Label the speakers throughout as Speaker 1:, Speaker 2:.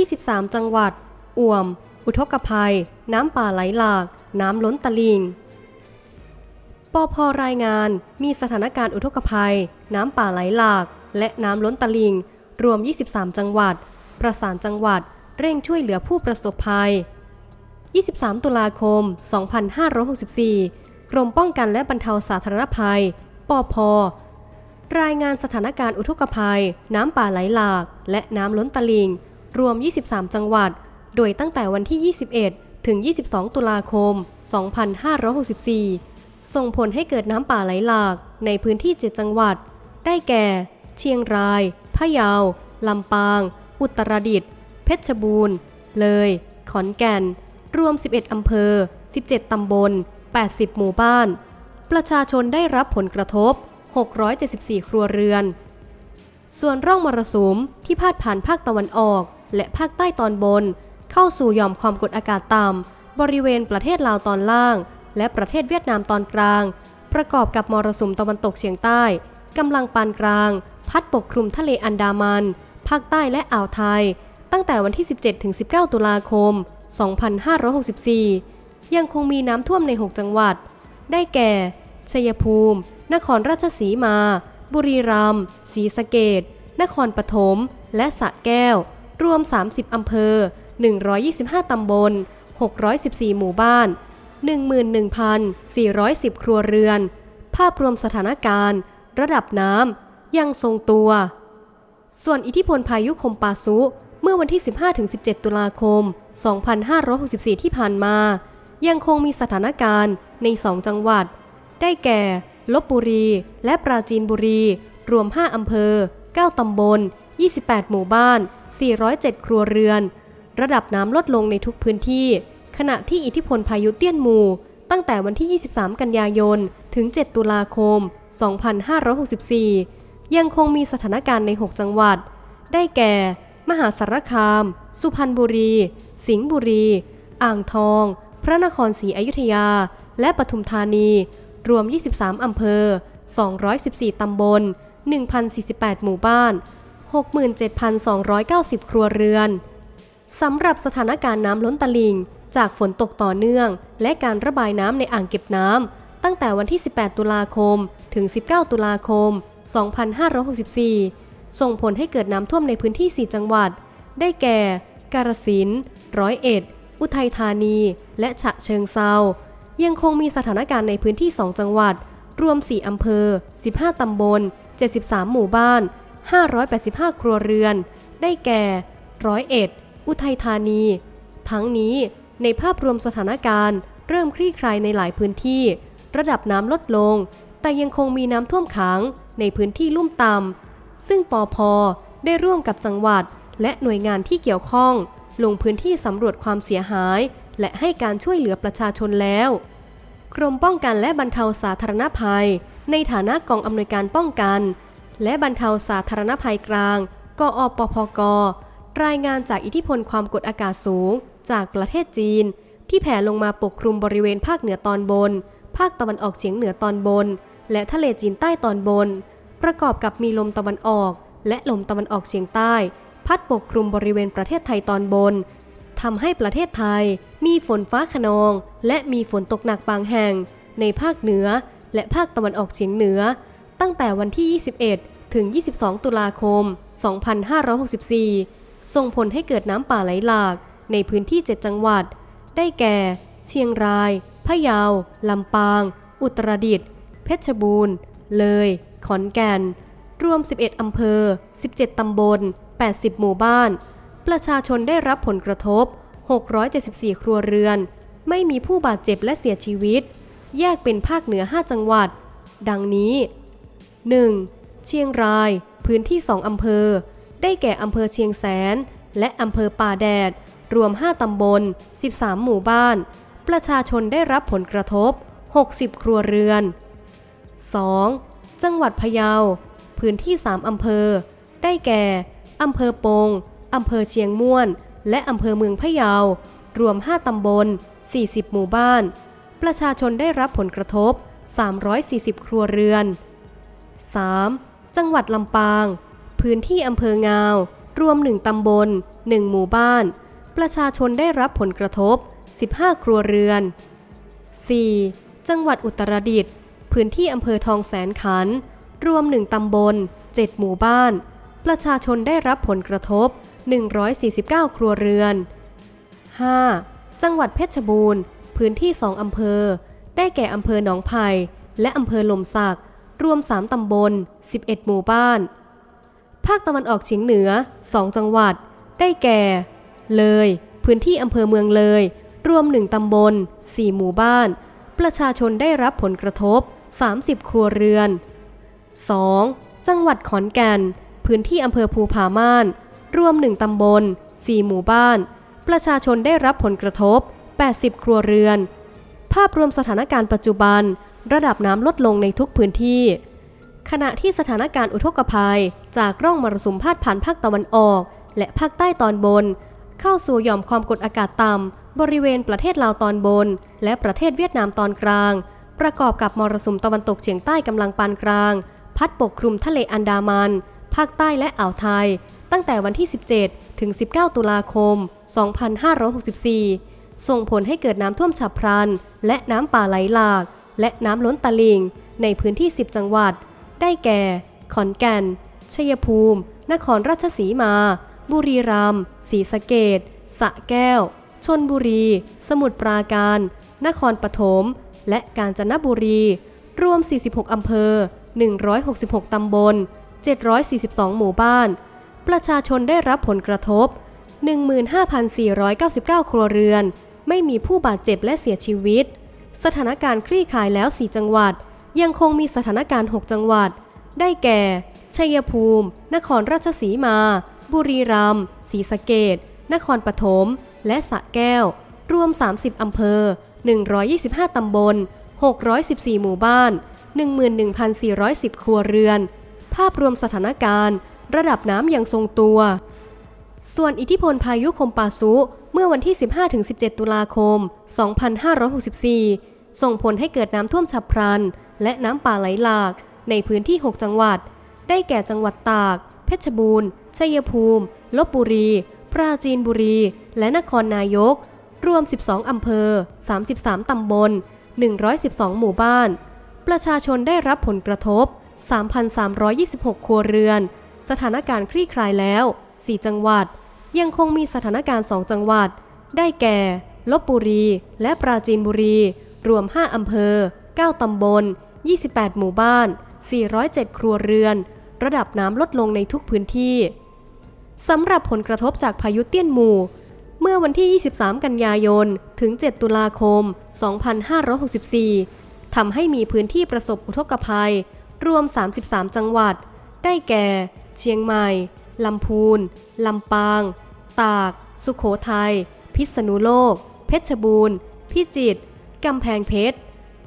Speaker 1: 23 จังหวัด อ่วม อุทกภัย น้ำป่าไหลหลาก น้ำล้นตลิ่งปพรายงานมีสถานการณ์อุทกภัย น้ำป่าไหลหลาก และน้ำล้นตลิ่งรวม 23 จังหวัด ประสานจังหวัด เร่งช่วยเหลือผู้ประสบภัย 23 ตุลาคม 2564 กรมป้องกันและบรรเทาสาธารณภัยปพรายงานสถานการณ์อุทกภัย น้ำป่าไหลหลาก และน้ำล้นตลิ่ง รวม 23 จังหวัด โดยตั้งแต่วันที่ 21 ถึง 22 ตุลาคม 2564 ส่งผลให้เกิดน้ำป่าไหลหลากในพื้นที่ 7 จังหวัด ได้แก่ เชียงราย พะเยา ลำปาง อุตรดิตถ์ เพชรบูรณ์ เลย ขอนแก่น รวม 11 อำเภอ 17 ตำบล 80 หมู่บ้าน ประชาชนได้รับผลกระทบ 674 ครัวเรือน ส่วนร่องมรสุมที่พาดผ่านภาคตะวันออก และภาคใต้ตอนบน เข้าสู่หย่อมความกดอากาศต่ำบริเวณประเทศลาวตอนล่าง และประเทศเวียดนามตอนกลาง ประกอบกับมรสุมตะวันตกเฉียงใต้กำลังปานกลาง พัดปกคลุมทะเลอันดามัน ภาคใต้และอ่าวไทย ตั้งแต่วันที่ 17-19 ตุลาคม 2564 ยังคงมีน้ำท่วมใน 6 จังหวัด ได้แก่ ชัยภูมิ นครราชสีมา บุรีรัมย์ศรีสะเกดนครปฐม และสระแก้ว รวม 30 อำเภอ 125 ตำบล 614 หมู่บ้าน 11,410 ครัวเรือน ภาพรวมสถานการณ์ ระดับน้ำยังทรงตัว ส่วนอิทธิพลพายุคมปาซุ เมื่อวันที่ 15-17 ตุลาคม 2564 ที่ผ่านมา ยังคงมีสถานการณ์ใน 2 จังหวัด ได้แก่ลบบุรี และปราจีนบุรี รวม 5 อำเภอ 9 ตำบล 28 หมู่บ้าน 407 ครัวเรือน ระดับน้ำลดลงในทุกพื้นที่ ขณะที่อิทธิพลพายุเตี้ยนหมู่ตั้งแต่วันที่ 23 กันยายน ถึง 7 ตุลาคม 2564 ยังคงมีสถานการณ์ใน 6 จังหวัด ได้แก่ มหาสารคาม สุพรรณบุรี สิงห์บุรี อ่างทอง พระนครศรีอยุธยา และปทุมธานี รวม 23 อำเภอ 214 ตำบล 1,048 หมู่บ้าน 67,290 ครัวเรือนสำหรับสถานการณ์น้ำล้นตลิ่ง จากฝนตกต่อเนื่อง และการระบายน้ำในอ่างเก็บน้ำตั้งแต่วันที่ 18 ตุลาคม ถึง 19 ตุลาคม 2564 ส่งผลให้เกิดน้ำท่วมในพื้นที่ 4 จังหวัด ได้แก่ กาฬสินธุ์ร้อยเอ็ด อุทัยธานี และฉะเชิงเซายังคงมีสถานการณ์ในพื้นที่ 2 จังหวัด รวม 4 อำเภอ 15 ตำบล 73 หมู่บ้าน 585 ครัวเรือน ได้แก่ร้อยเอ็ดอุทัยธานี ทั้งนี้ในภาพรวมสถานการณ์ เริ่มคลี่คลายในหลายพื้นที่ ระดับน้ำลดลง แต่ยังคงมีน้ำท่วมขังในพื้นที่ลุ่มต่ำซึ่งปอพได้ร่วมกับจังหวัด และหน่วยงานที่เกี่ยวข้อง ลงพื้นที่สำรวจความเสียหาย และให้การช่วยเหลือประชาชนแล้ว กรมป้องกันและบรรเทาสาธารณภัย ในฐานะกองอำนวยการป้องกัน และบรรเทาสาธารณภัยกลาง กอปพก รายงานจากอิทธิพลความกดอากาศสูง จากประเทศจีน ที่แผ่ลงมาปกคลุมบริเวณภาคเหนือตอนบน ภาคตะวันออกเฉียงเหนือตอนบน และทะเลจีนใต้ตอนบน ประกอบกับมีลมตะวันออก และลมตะวันออกเฉียงใต้ พัดปกคลุมบริเวณประเทศไทยตอนบนทำให้ประเทศไทยมีฝนฟ้าขนอง และมีฝนตกหนักบางแห่ง ในภาคเหนือและภาคตะวันออกเฉียงเหนือ ตั้งแต่วันที่ 21 ถึง 22 ตุลาคม 2564 ส่งผลให้เกิดน้ำป่าไหลหลากในพื้นที่ 7 จังหวัด ได้แก่ เชียงราย พะเยา ลำปาง อุตรดิตถ์ เพชรบูรณ์ เลย ขอนแก่น รวม 11 อำเภอ 17 ตำบล 80 หมู่บ้าน ประชาชนได้รับผลกระทบ 674 ครัวเรือน ไม่มีผู้บาดเจ็บและเสียชีวิต แยกเป็นภาคเหนือ 5 จังหวัด ดังนี้ 1. เชียงราย พื้นที่2อำเภอ ได้แก่อำเภอเชียงแสน และอำเภอป่าแดด รวม 5 ตำบล 13 หมู่บ้าน ประชาชนได้รับผลกระทบ 60 ครัวเรือน 2. จังหวัดพะเยา พื้นที่ 3 อำเภอ ได้แก่ อำเภอปง อำเภอเชียงม่วน และอำเภอเมืองพะเยา รวม 5 ตำบล 40 หมู่บ้าน ประชาชนได้รับผลกระทบ 340 ครัวเรือน 3. จังหวัดลำปาง พื้นที่อำเภองาว รวม 1 ตำบล 1 หมู่บ้าน ประชาชนได้รับผลกระทบ 15 ครัวเรือน 4. จังหวัดอุตรดิตถ์พื้นที่อำเภอทองแสนขัน รวม 1 ตำบล 7 หมู่บ้าน ประชาชนได้รับผลกระทบ 149 ครัวเรือน 5. จังหวัดเพชรบูรณ์ พื้นที่ 2 อำเภอ ได้แก่อำเภอหนองไผ่และอำเภอลมสัก รวม 3 ตำบล 11 หมู่บ้าน ภาคตะวันออกเฉียงเหนือ 2 จังหวัด ได้แก่ เลย พื้นที่อำเภอเมืองเลย รวม 1 ตำบล 4 หมู่บ้าน ประชาชนได้รับผลกระทบ 30 ครัวเรือน 2. จังหวัดขอนแก่น พื้นที่อำเภอภูผาม่าน รวม 1 ตำบล 4 หมู่บ้าน ประชาชนได้รับผลกระทบ 80 ครัวเรือน ภาพรวมสถานการณ์ปัจจุบัน ระดับน้ำลดลงในทุกพื้นที่ ขณะที่สถานการณ์อุทกภัย จากร่องมรสุมพาดผ่านภาคตะวันออก และภาคใต้ตอนบน เข้าสู่หย่อมความกดอากาศต่ำบริเวณประเทศลาวตอนบน และประเทศเวียดนามตอนกลาง ประกอบกับมรสุมตะวันตกเฉียงใต้กำลังปานกลาง พัดปกคลุมทะเลอันดามัน ภาคใต้และอ่าวไทย ตั้งแต่วันที่ 17 ถึง 19 ตุลาคม 2564ส่งผลให้เกิดน้ำท่วมฉับพลัน และน้ำป่าไหลหลาก และน้ำล้นตลิ่งในพื้นที่ 10 จังหวัด ได้แก่ ขอนแก่น ชัยภูมิ นครราชสีมา บุรีรัมย์ ศรีสะเกดสะแก้ว ชนบุรี สมุทรปราการ นครปฐม และกาญจนบุรี รวม 46 อำเภอ 166 ตำบล 742 หมู่บ้าน ประชาชนได้รับผลกระทบ 15,499 ครัวเรือน ไม่มีผู้บาดเจ็บและเสียชีวิต สถานการณ์คลี่คลายแล้ว 4 จังหวัด ยังคงมีสถานการณ์ 6 จังหวัด ได้แก่ ชัยภูมิ นครราชสีมา บุรีรัมย์ศรีสะเกดนครปฐม และสระแก้ว รวม 30 อำเภอ 125 ตำบล 614 หมู่บ้าน 11,410 ครัวเรือน ภาพรวมสถานการณ์ ระดับน้ำยังทรงตัว ส่วนอิทธิพลพายุคมปาซุ เมื่อวันที่ 15-17 ตุลาคม 2564 ส่งผลให้เกิดน้ำท่วมฉับพลัน และน้ำป่าไหลหลาก ในพื้นที่ 6 จังหวัด ได้แก่จังหวัดตาก เพชรบูรณ์ ชัยภูมิ ลบบุรี ปราจีนบุรี และนครนายก รวม 12 อำเภอ 33 ตำบล 112 หมู่บ้าน ประชาชนได้รับผลกระทบ 3,326 ครัวเรือน สถานการณ์คลี่คลายแล้ว 4 จังหวัด ยังคงมีสถานการณ์ 2 จังหวัด ได้แก่ลบบุรี และปราจีนบุรี รวม 5 อำเภอ 9 ตำบล 28 หมู่บ้าน 407 ครัวเรือน ระดับน้ำลดลงในทุกพื้นที่ สำหรับผลกระทบจากพายุเตี้ยนหมู่ เมื่อวันที่ 23 กันยายน ถึง 7 ตุลาคม 2564 ทำให้มีพื้นที่ประสบอุทกภัย รวม 33 จังหวัด ได้แก่ เชียงใหม่ ลำพูน ลำปาง ตาก สุขโขทัย พิษณุโลก เพชรบูรณ์ พิจิตร กำแพงเพชร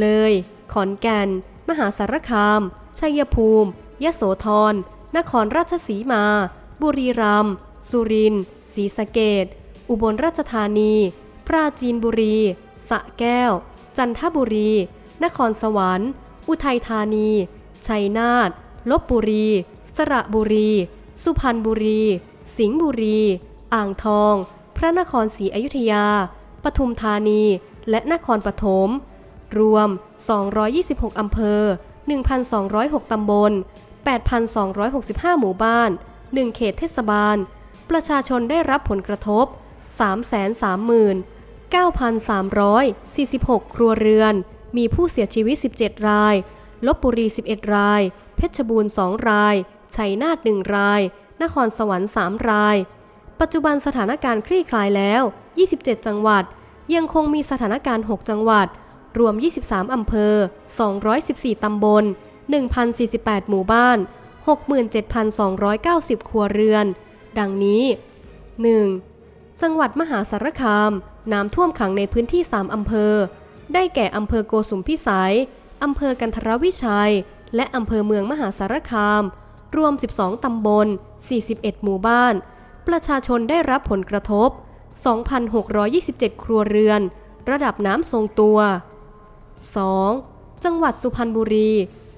Speaker 1: เลย ขอนแก่น มหาสารคาม ชัยภูมิ ยโสธร นครราชสีมา บุรีรัมย์ สุรินทร์ ศรีสะเกดอุบลราชธานี ปราจีนบุรี สะแก้ว จันทบุรี นครสวรรค์ อุทัยธานี ชัยนาท ลบบุรี สระบุรี สุพรรณบุรี สิงห์บุรี อ่างทอง พระนครศรีอยุธยา ปทุมธานี และนครปฐม รวม 226 อำเภอ 1,206 ตำบล 8,265 หมู่บ้าน 1 เขตเทศบาล ประชาชนได้รับผลกระทบ 339,346 ครัวเรือน มีผู้เสียชีวิต 17 ราย ลบบุรี 11 ราย เพชรบูรณ์ 2 ราย ชัยนาท 1 ราย นครสวรรค์ 3 ราย ปัจจุบันสถานการณ์คลี่คลายแล้ว 27 จังหวัด ยังคงมีสถานการณ์ 6 จังหวัด รวม 23 อำเภอ 214 ตำบล 1,048 หมู่บ้าน 67,290 ครัวเรือน ดังนี้ 1. จังหวัดมหาสารคาม น้ำท่วมขังในพื้นที่ 3 อำเภอ ได้แก่อำเภอโกสุมพิสัย อำเภอกันทรวิชัย และอำเภอเมืองมหาสารคาม รวม 12 ตำบล 41 หมู่บ้าน ประชาชนได้รับผลกระทบ 2,627 ครัวเรือน ระดับน้ำทรงตัว 2. จังหวัดสุพรรณบุรี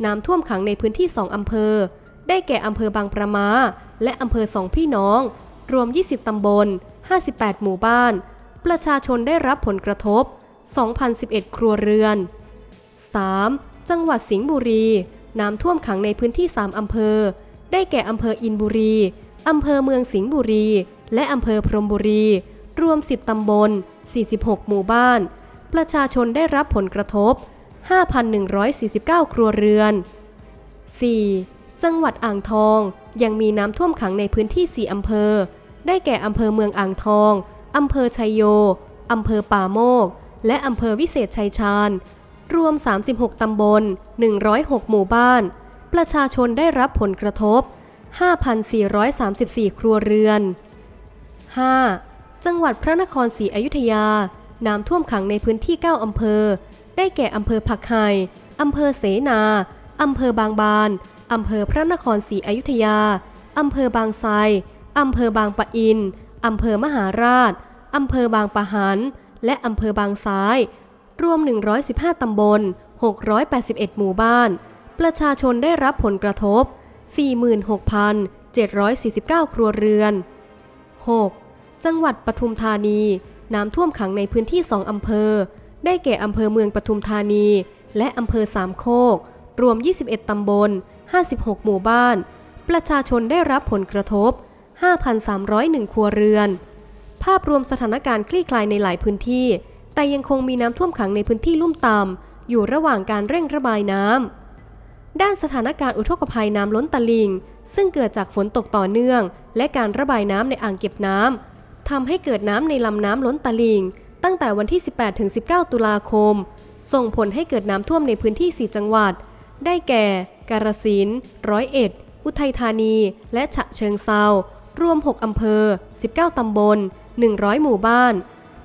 Speaker 1: น้ำท่วมขังในพื้นที่ 2 อำเภอ ได้แก่อำเภอบางประมา และอำเภอสองพี่น้อง รวม 20 ตำบล 58 หมู่บ้าน ประชาชนได้รับผลกระทบ 2,011 ครัวเรือน 3. จังหวัดสิงห์บุรี น้ำท่วมขังในพื้นที่ 3 อำเภอ ได้แก่อำเภออินบุรี อำเภอเมืองสิงห์บุรี และอำเภอพรมบุรี รวม 10 ตำบล 46 หมู่บ้าน ประชาชนได้รับผลกระทบ 5,149 ครัวเรือน 4. จังหวัดอ่างทองยังมีน้ำท่วมขังในพื้นที่ 4 อำเภอ ได้แก่อำเภอเมืองอ่างทอง อำเภอชัยโย อำเภอป่าโมก และอำเภอวิเศษชัยชาญ รวม 36 ตำบล 106 หมู่บ้าน ประชาชนได้รับผลกระทบ 5,434 ครัวเรือน 5. จังหวัดพระนครศรีอยุธยา น้ำท่วมขังในพื้นที่ 9 อำเภอ ได้แก่อำเภอผักไห่อำเภอเสนา อำเภอบางบาน อำเภอพระนครศรีอยุธยา อำเภอบางไทรอำเภอบางปะอิน อำเภอมหาราช อำเภอบางปะหัน และอำเภอบางซ้าย รวม 115 ตำบล 681 หมู่บ้าน ประชาชนได้รับผลกระทบ 46,749 ครัวเรือน 6. จังหวัดปทุมธานี น้ำท่วมขังในพื้นที่ 2 อำเภอ ได้แก่อำเภอเมืองปทุมธานี และอำเภอสามโคก รวม 21 ตำบล 56 หมู่บ้าน ประชาชนได้รับผลกระทบ 5,301 ครัวเรือน ภาพรวมสถานการณ์คลี่คลายในหลายพื้นที่ แต่ยังคงมีน้ำท่วมขังในพื้นที่ลุ่มต่ำอยู่ระหว่างการเร่งระบายน้ำ ด้านสถานการณ์อุทกภัยน้ำล้นตลิ่ง ซึ่งเกิดจากฝนตกต่อเนื่อง และการระบายน้ำในอ่างเก็บน้ำทำให้เกิดน้ำในลำน้ำล้นตลิ่ง ตั้งแต่วันที่ 18-19 ตุลาคม ส่งผลให้เกิดน้ำท่วมในพื้นที่ 4 จังหวัด ได้แก่ กาฬสินธุ์ร้อยเอ็ด อุทัยธานี และฉะเชิงเซารวม 6 อำเภอ 19 ตำบล 100 หมู่บ้าน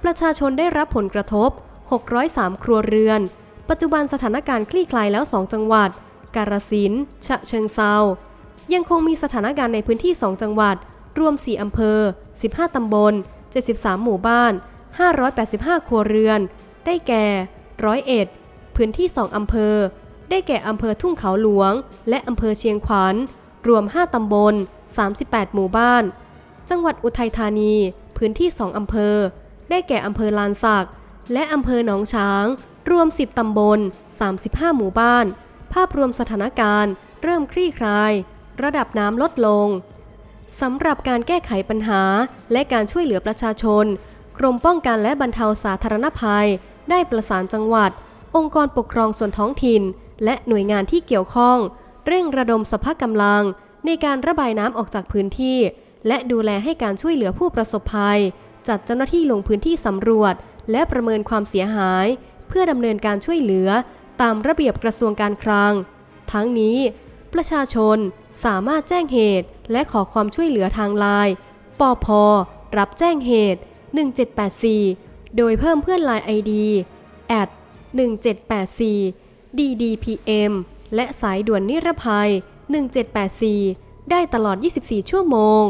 Speaker 1: ประชาชนได้รับผลกระทบ 603 ครัวเรือน ปัจจุบันสถานการณ์คลี่คลายแล้ว 2 จังหวัด กาฬสินธุ์ฉะเชิงเซายังคงมีสถานการณ์ในพื้นที่ 2 จังหวัด รวม 4 อำเภอ 15 ตำบล 73 หมู่บ้าน 585 ครัวเรือน ได้แก่ ร้อยเอ็ด พื้นที่ 2 อำเภอ ได้แก่อำเภอทุ่งเขาหลวง และอำเภอเชียงขวัญ รวม 5 ตำบล 38 หมู่บ้าน จังหวัดอุทัยธานี พื้นที่ 2 อำเภอ ได้แก่อำเภอลานสัก และอำเภอหนองช้าง รวม 10 ตำบล 35 หมู่บ้าน ภาพรวมสถานการณ์ เริ่มคลี่คลาย ระดับน้ำลดลงสำหรับการแก้ไขปัญหาและการช่วยเหลือประชาชน กรมป้องกันและบรรเทาสาธารณภัย ได้ประสานจังหวัด องค์กรปกครองส่วนท้องถิ่น และหน่วยงานที่เกี่ยวข้อง เร่งระดมสภาพกำลัง ในการระบายน้ำออกจากพื้นที่ และดูแลให้การช่วยเหลือผู้ประสบภัย จัดเจ้าหน้าที่ลงพื้นที่สำรวจ และประเมินความเสียหาย เพื่อดำเนินการช่วยเหลือ ตามระเบียบกระทรวงการคลัง ทั้งนี้ ประชาชนสามารถแจ้งเหตุและขอความช่วยเหลือทางไลน์ปอพรับแจ้งเหตุ 1784 โดยเพิ่มเพื่อนไลน์ ID at 1784 ddpm และสายด่วนนิรภัย 1784 ได้ตลอด 24 ชั่วโมง